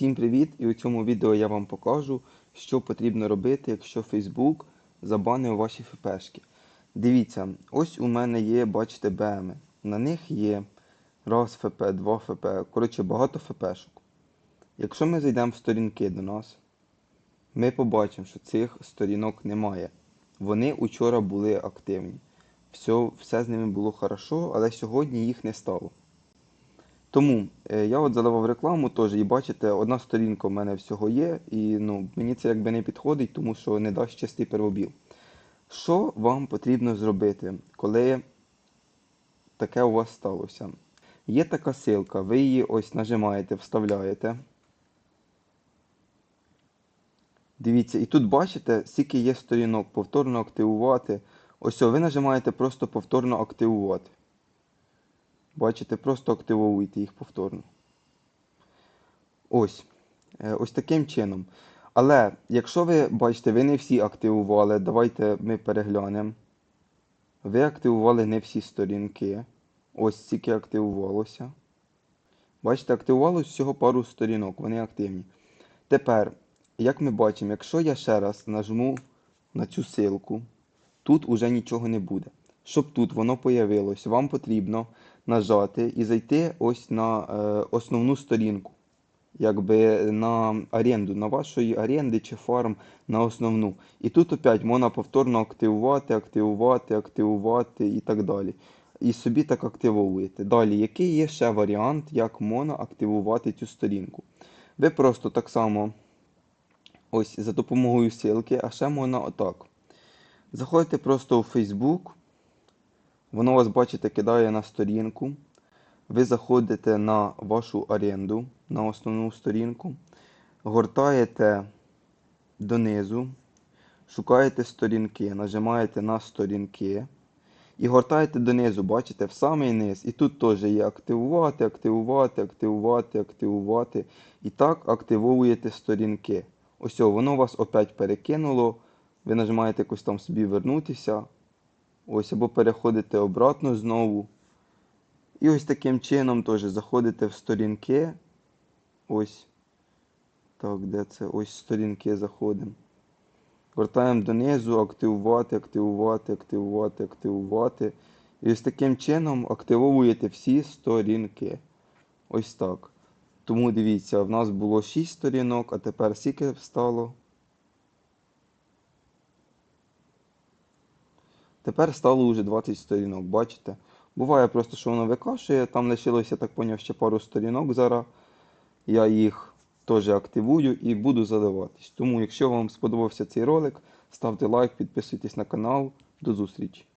Всім привіт! І у цьому відео я вам покажу, що потрібно робити, якщо Facebook забанив ваші ФПшки. Дивіться, ось у мене є, бачите, БМи. На них є раз ФП, два ФП, коротше, багато ФПшок. Якщо ми зайдемо в сторінки до нас, ми побачимо, що цих сторінок немає. Вони учора були активні. Все, все з ними було хорошо, але сьогодні їх не стало. Тому е, я от заливав рекламу теж, і бачите, одна сторінка в мене всього є, і ну, мені це якби не підходить, тому що не дасть чистий первобіл. Що вам потрібно зробити, коли таке у вас сталося? Є така силка, ви її ось нажимаєте, вставляєте. Дивіться, і тут бачите, скільки є сторінок, повторно активувати. Ось ви нажимаєте просто повторно активувати. Бачите, просто активовуйте їх повторно. Ось. Е, Ось таким чином. Але якщо ви бачите, ви не всі активували, давайте ми переглянемо. Ви активували не всі сторінки. Ось стільки активувалося. Бачите, активувалося всього пару сторінок, вони активні. Тепер, як ми бачимо, якщо я ще раз нажму на цю силку, тут уже нічого не буде. Щоб тут воно появилось, вам потрібно нажати і зайти ось на е, основну сторінку. Якби на оренду, на вашої оренди чи фарм на основну. І тут опять можна повторно активувати, активувати, активувати і так далі. І собі так активовуєте. Далі, який є ще варіант, як можна активувати цю сторінку? Ви просто так само ось за допомогою ссылки, а ще можна отак. Заходите просто у Facebook, воно вас, бачите, кидає на сторінку. Ви заходите на вашу оренду, на основну сторінку, гортаєте донизу, шукаєте сторінки, нажимаєте на сторінки і гортаєте донизу, бачите, в самий низ. І тут теж є активувати, активувати, активувати, активувати. І так активовуєте сторінки. Ось воно вас опять перекинуло. Ви нажимаєте якось там собі вернутися. Ось, або переходите обратно знову. І ось таким чином теж заходите в сторінки. Ось. Так, де це? Ось сторінки заходимо. Гортаємо донизу, активувати, активувати, активувати, активувати. І ось таким чином активовуєте всі сторінки. Ось так. Тому дивіться, в нас було 6 сторінок, а тепер скільки стало? Тепер стало вже 20 сторінок, бачите? Буває просто, що воно викашує, там лишилося, так поняв, ще пару сторінок зараз. Я їх теж активую і буду задаватись. Тому, якщо вам сподобався цей ролик, ставте лайк, підписуйтесь на канал. До зустрічі!